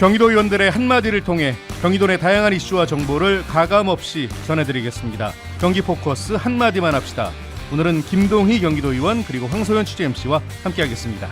경기도 의원들의 한마디를 통해 경기도 내 다양한 이슈와 정보를 가감 없이 전해드리겠습니다. 경기 포커스 한마디만 합시다. 오늘은 김동희 경기도 의원 그리고 황소연 취재 MC와 함께하겠습니다.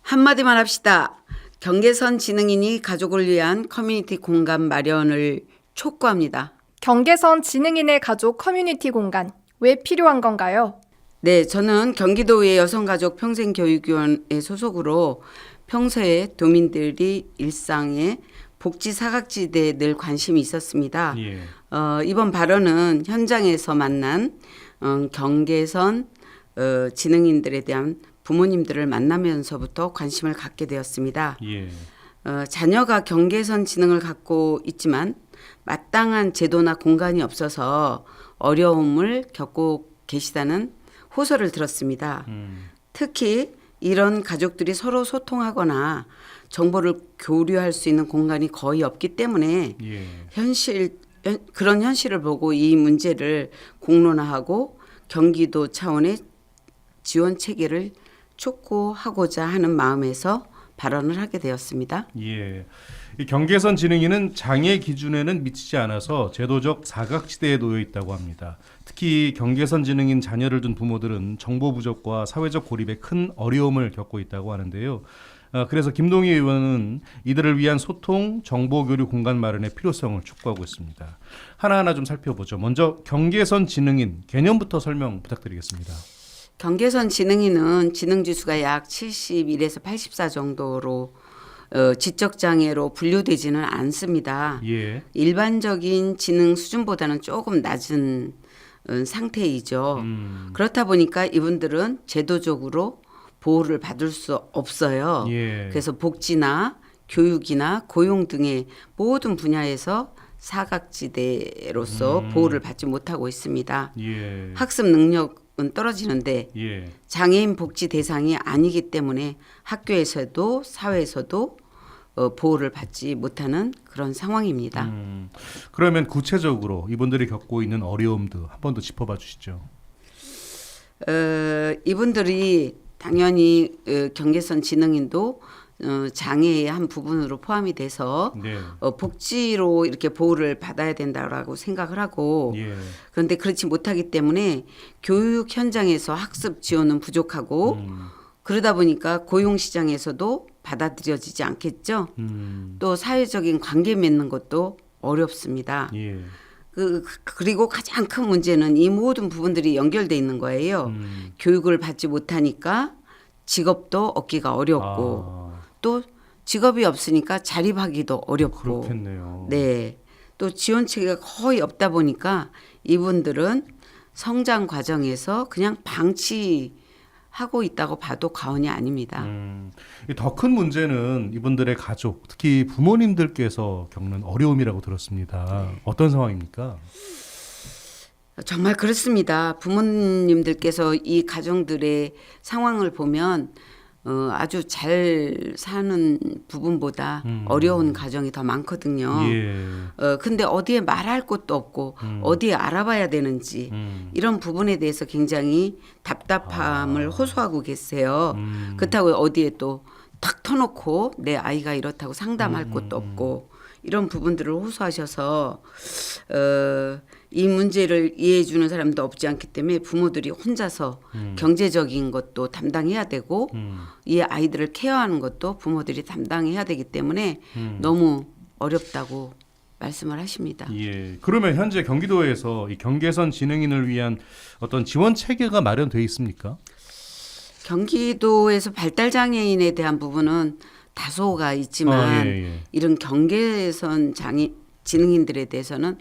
한마디만 합시다. 경계선 지능인이 가족을 위한 커뮤니티 공간 마련을 촉구합니다. 경계선 지능인의 가족 커뮤니티 공간 왜 필요한 건가요? 네, 저는 경기도의 여성가족 평생교육위원회 소속으로 평소에 도민들이 일상에 복지 사각지대에 늘 관심이 있었습니다. 예. 어, 이번 발언은 현장에서 만난 어, 경계선 어, 지능인들에 대한 부모님들을 만나면서부터 관심을 갖게 되었습니다. 예. 어, 자녀가 경계선 지능을 갖고 있지만 마땅한 제도나 공간이 없어서 어려움을 겪고 계시다는 호소를 들었습니다. 음. 특히 이런 가족들이 서로 소통하거나 정보를 교류할 수 있는 공간이 거의 없기 때문에 예. 현실 현- 그런 현실을 보고 이 문제를 공론화하고 경기도 차원의 지원 체계를 촉구하고자 하는 마음에서 발언을 하게 되었습니다. 예. 이 경계선 지능인은 장애 기준에는 미치지 않아서 제도적 사각지대에 놓여 있다고 합니다. 특히 경계선 지능인 자녀를 둔 부모들은 정보 부족과 사회적 고립에 큰 어려움을 겪고 있다고 하는데요. 어, 그래서 김동희 의원은 이들을 위한 소통, 정보 교류 공간 마련의 필요성을 촉구하고 있습니다. 하나하나 좀 살펴보죠. 먼저 경계선 지능인 개념부터 설명 부탁드리겠습니다. 경계선 지능인은 지능 지수가 약 71에서 84 정도로 어, 지적 장애로 분류되지는 않습니다. 예. 일반적인 지능 수준보다는 조금 낮은 어, 상태이죠. 음. 그렇다 보니까 이분들은 제도적으로 보호를 받을 수 없어요. 예. 그래서 복지나 교육이나 고용 등의 모든 분야에서 사각지대로서 음. 보호를 받지 못하고 있습니다. 예. 학습 능력은 떨어지는데 예. 장애인 복지 대상이 아니기 때문에 학교에서도 사회에서도 어, 보호를 받지 못하는 그런 상황입니다. 음, 그러면 구체적으로 이분들이 겪고 있는 어려움도 한 번 더 짚어봐 주시죠. 어, 이분들이 당연히 어, 경계선 지능인도 어, 장애의 한 부분으로 포함이 돼서 네. 어, 복지로 이렇게 보호를 받아야 된다라고 생각을 하고 예. 그런데 그렇지 못하기 때문에 교육 현장에서 학습 지원은 부족하고 음, 그러다 보니까 고용 시장에서도 받아들여지지 않겠죠. 음, 또 사회적인 관계 맺는 것도 어렵습니다. 예. 그 그리고 가장 큰 문제는 이 모든 부분들이 연결돼 있는 거예요. 음, 교육을 받지 못하니까 직업도 얻기가 어렵고 아, 또 직업이 없으니까 자립하기도 어렵고 그렇겠네요. 네. 또 지원 체계가 거의 없다 보니까 이분들은 성장 과정에서 그냥 방치 하고 있다고 봐도 과언이 아닙니다. 음, 더큰 문제는 이분들의 가족, 특히 부모님들께서 겪는 어려움이라고 들었습니다. 네. 어떤 상황입니까? 정말 그렇습니다. 부모님들께서 이 가정들의 상황을 보면 어, 아주 잘 사는 부분보다 음. 어려운 가정이 더 많거든요. 예. 어, 근데 어디에 말할 곳도 없고 음. 어디에 알아봐야 되는지 음, 이런 부분에 대해서 굉장히 답답함을 아. 호소하고 계세요. 음, 그렇다고 어디에 또 탁 터놓고 내 아이가 이렇다고 상담할 음, 곳도 음, 없고 이런 부분들을 호소하셔서 어, 이 문제를 이해해 주는 사람도 없지 않기 때문에 부모들이 혼자서 음, 경제적인 것도 담당해야 되고 음, 이 아이들을 케어하는 것도 부모들이 담당해야 되기 때문에 음. 너무 어렵다고 말씀을 하십니다. 예. 그러면 현재 경기도에서 이 경계선 지능인을 위한 어떤 지원 체계가 마련돼 있습니까? 경기도에서 발달 장애인에 대한 부분은 다소가 있지만 아, 예, 예. 이런 경계선 장애 지능인들에 대해서는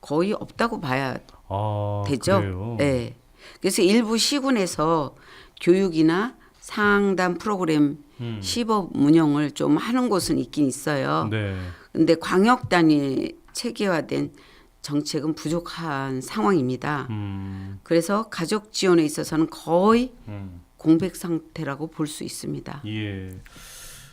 거의 없다고 봐야 아, 되죠. 그래요? 네. 그래서 일부 시군에서 교육이나 상담 프로그램 음. 시범 운영을 좀 하는 곳은 있긴 있어요. 네. 근데 광역 단위 체계화된 정책은 부족한 상황입니다. 음, 그래서 가족 지원에 있어서는 거의 음, 공백 상태라고 볼 수 있습니다. 예.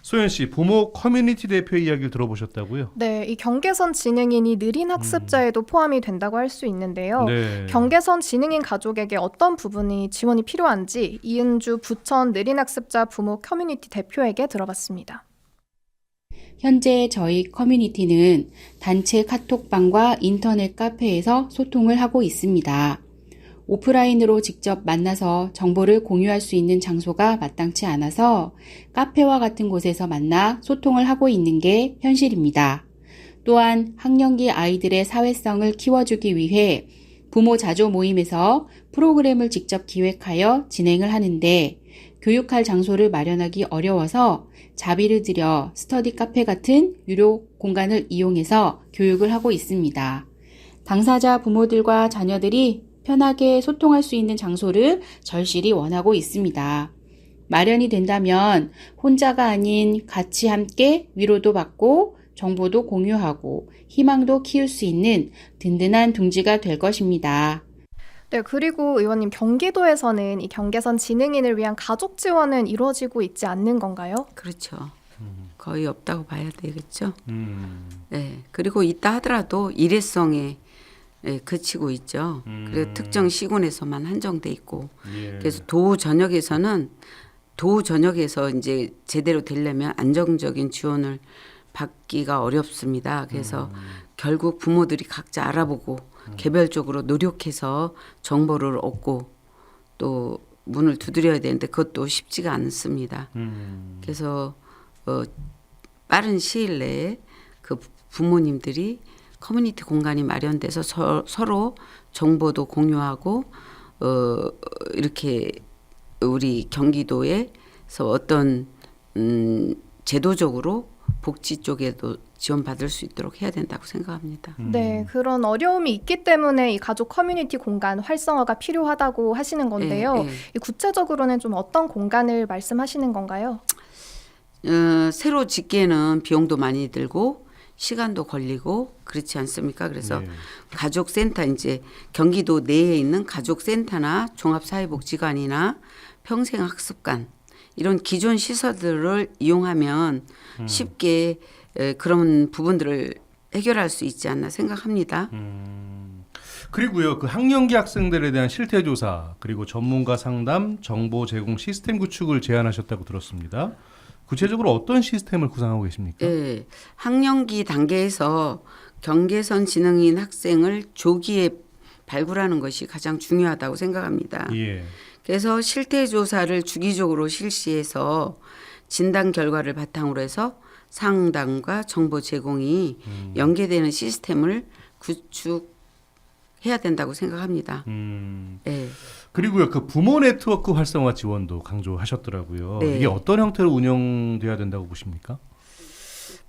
소연 씨, 부모 커뮤니티 대표 이야기를 들어보셨다고요? 네, 이 경계선 지능인이 느린 학습자에도 포함이 된다고 할 수 있는데요. 네. 경계선 지능인 가족에게 어떤 부분이 지원이 필요한지 이은주 부천 느린 학습자 부모 커뮤니티 대표에게 들어봤습니다. 현재 저희 커뮤니티는 단체 카톡방과 인터넷 카페에서 소통을 하고 있습니다. 오프라인으로 직접 만나서 정보를 공유할 수 있는 장소가 마땅치 않아서 카페와 같은 곳에서 만나 소통을 하고 있는 게 현실입니다. 또한 학령기 아이들의 사회성을 키워주기 위해 부모 자조 모임에서 프로그램을 직접 기획하여 진행을 하는데 교육할 장소를 마련하기 어려워서 자비를 들여 스터디 카페 같은 유료 공간을 이용해서 교육을 하고 있습니다. 당사자 부모들과 자녀들이 편하게 소통할 수 있는 장소를 절실히 원하고 있습니다. 마련이 된다면 혼자가 아닌 같이 함께 위로도 받고 정보도 공유하고 희망도 키울 수 있는 든든한 둥지가 될 것입니다. 네, 그리고 의원님 경기도에서는 이 경계선 지능인을 위한 가족 지원은 이루어지고 있지 않는 건가요? 그렇죠. 거의 없다고 봐야 되겠죠. 음. 네. 그리고 있다 하더라도 일회성에 예, 그치고 있죠. 음. 그리고 특정 시군에서만 한정돼 있고 예. 그래서 도 전역에서는 도 전역에서 이제 제대로 되려면 안정적인 지원을 받기가 어렵습니다. 그래서 음. 결국 부모들이 각자 알아보고 개별적으로 노력해서 정보를 얻고 또 문을 두드려야 되는데 그것도 쉽지가 않습니다. 음. 그래서 어, 빠른 시일 내에 그 부모님들이 커뮤니티 공간이 마련돼서 서, 서 로 정보도 공유하고 어, 이렇게 우리 경기도에서 어떤 음, 제도적으로 복지 쪽에도 지원받을 수 있도록 해야 된다고 생각합니다. 음. 네, 그런 어려움이 있기 때문에 이 가족 커뮤니티 공간 활성화가 필요하다고 하시는 건데요. 예, 예. 이 구체적으로는 좀 어떤 공간을 말씀하시는 건가요? 어, 새로 짓기에는 비용도 많이 들고 시간도 걸리고 그렇지 않습니까? 그래서 네. 가족센터 이제 경기도 내에 있는 가족센터나 종합사회복지관이나 평생학습관 이런 기존 시설들을 이용하면 음. 쉽게 에, 그런 부분들을 해결할 수 있지 않나 생각합니다. 음. 그리고요, 그 학령기 학생들에 대한 실태 조사 그리고 전문가 상담, 정보 제공 시스템 구축을 제안하셨다고 들었습니다. 구체적으로 어떤 시스템을 구상하고 계십니까? 예, 학령기 단계에서 경계선 지능인 학생을 조기에 발굴하는 것이 가장 중요하다고 생각합니다. 예. 그래서 실태 조사를 주기적으로 실시해서 진단 결과를 바탕으로 해서 상담과 정보 제공이 음. 연계되는 시스템을 구축 해야 된다고 생각합니다. 음. 예. 그리고요, 그 부모 네트워크 활성화 지원도 강조하셨더라고요. 네. 이게 어떤 형태로 운영돼야 된다고 보십니까?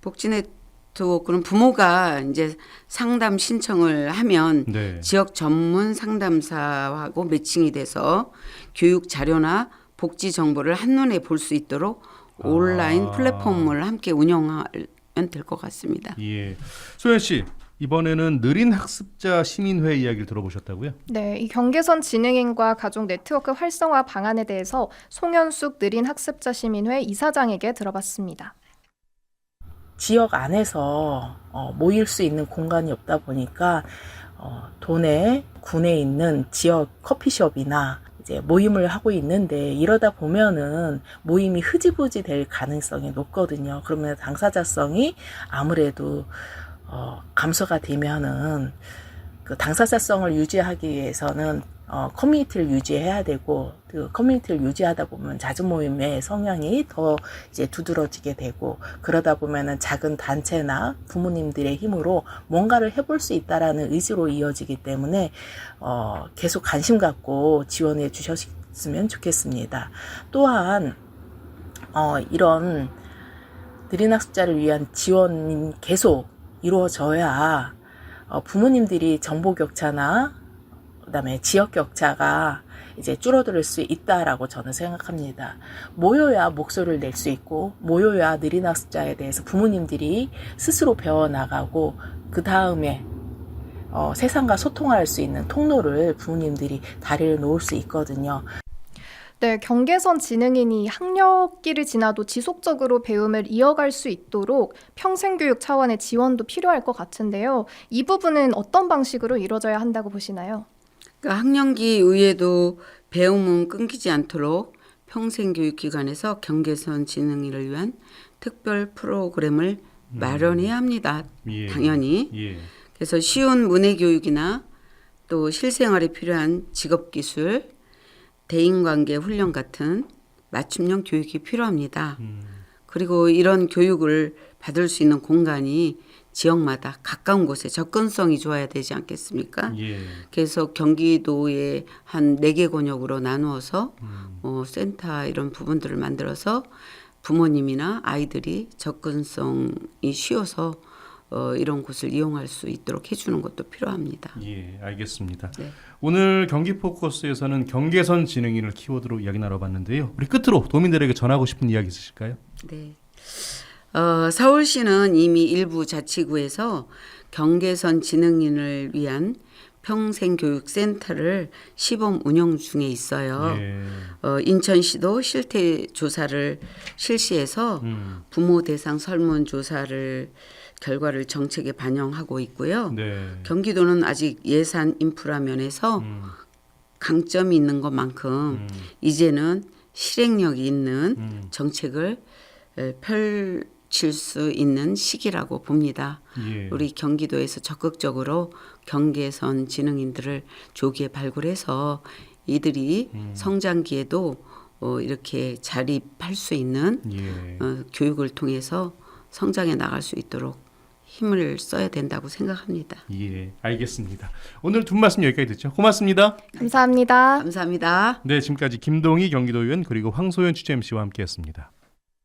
복지 네트워크는 부모가 이제 상담 신청을 하면 네. 지역 전문 상담사하고 매칭이 돼서 교육 자료나 복지 정보를 한눈에 볼 수 있도록 온라인 아. 플랫폼을 함께 운영하면 될 것 같습니다. 예. 소연 씨, 이번에는 느린 학습자 시민회 이야기를 들어보셨다고요? 네, 이 경계선 지능인과 가족 네트워크 활성화 방안에 대해서 송현숙 느린 학습자 시민회 이사장에게 들어봤습니다. 지역 안에서 어, 모일 수 있는 공간이 없다 보니까 어, 도내 군에 있는 지역 커피숍이나 이제 모임을 하고 있는데 이러다 보면은 모임이 흐지부지 될 가능성이 높거든요. 그러면 당사자성이 아무래도 어, 감소가 되면은 그 당사자성을 유지하기 위해서는 어, 커뮤니티를 유지해야 되고 그 커뮤니티를 유지하다 보면 잦은 모임의 성향이 더 이제 두드러지게 되고 그러다 보면은 작은 단체나 부모님들의 힘으로 뭔가를 해볼 수 있다라는 의지로 이어지기 때문에 어, 계속 관심 갖고 지원해 주셨으면 좋겠습니다. 또한 어, 이런 느린 학습자를 위한 지원이 계속 이루어져야 어, 부모님들이 정보 격차나 그다음에 지역 격차가 이제 줄어들 수 있다라고 저는 생각합니다. 모여야 목소리를 낼 수 있고 모여야 느린 학습자에 대해서 부모님들이 스스로 배워 나가고 그 다음에 어, 세상과 소통할 수 있는 통로를 부모님들이 다리를 놓을 수 있거든요. 네, 경계선 지능인이 학력기를 지나도 지속적으로 배움을 이어갈 수 있도록 평생교육 차원의 지원도 필요할 것 같은데요. 이 부분은 어떤 방식으로 이루어져야 한다고 보시나요? 그러니까 학령기 이후에도 배움은 끊기지 않도록 평생교육기관에서 경계선 지능인을 위한 특별 프로그램을 마련해야 합니다. 예. 당연히. 예. 그래서 쉬운 문해 교육이나 또 실생활에 필요한 직업 기술, 대인관계 훈련 같은 맞춤형 교육이 필요합니다. 음. 그리고 이런 교육을 받을 수 있는 공간이 지역마다 가까운 곳에 접근성이 좋아야 되지 않겠습니까? 예. 그래서 경기도에 한네 개 권역으로 나누어서 음. 어, 센터 이런 부분들을 만들어서 부모님이나 아이들이 접근성이 쉬워서 어, 이런 곳을 이용할 수 있도록 해주는 것도 필요합니다. 예, 알겠습니다. 네. 오늘 경기 포커스에서는 경계선 지능인을 키워드로 이야기 나눠봤는데요. 우리 끝으로 도민들에게 전하고 싶은 이야기 있으실까요? 네. 어, 서울시는 이미 일부 자치구에서 경계선 지능인을 위한 평생교육센터를 시범 운영 중에 있어요. 예. 어, 인천시도 실태 조사를 실시해서 음. 부모 대상 설문 조사를 결과를 정책에 반영하고 있고요. 네. 경기도는 아직 예산 인프라 면에서 음. 강점이 있는 것만큼 음. 이제는 실행력이 있는 음. 정책을 에, 펼칠 수 있는 시기라고 봅니다. 예. 우리 경기도에서 적극적으로 경계선 지능인들을 조기에 발굴해서 이들이 음. 성장기에도 어, 이렇게 자립할 수 있는 예. 어, 교육을 통해서 성장해 나갈 수 있도록 힘을 써야 된다고 생각합니다. 예, 알겠습니다. 오늘 두 말씀 여기까지 듣죠. 고맙습니다. 감사합니다. 감사합니다. 네, 지금까지 김동희 경기도의원 그리고 황소연 취재 MC와 함께했습니다.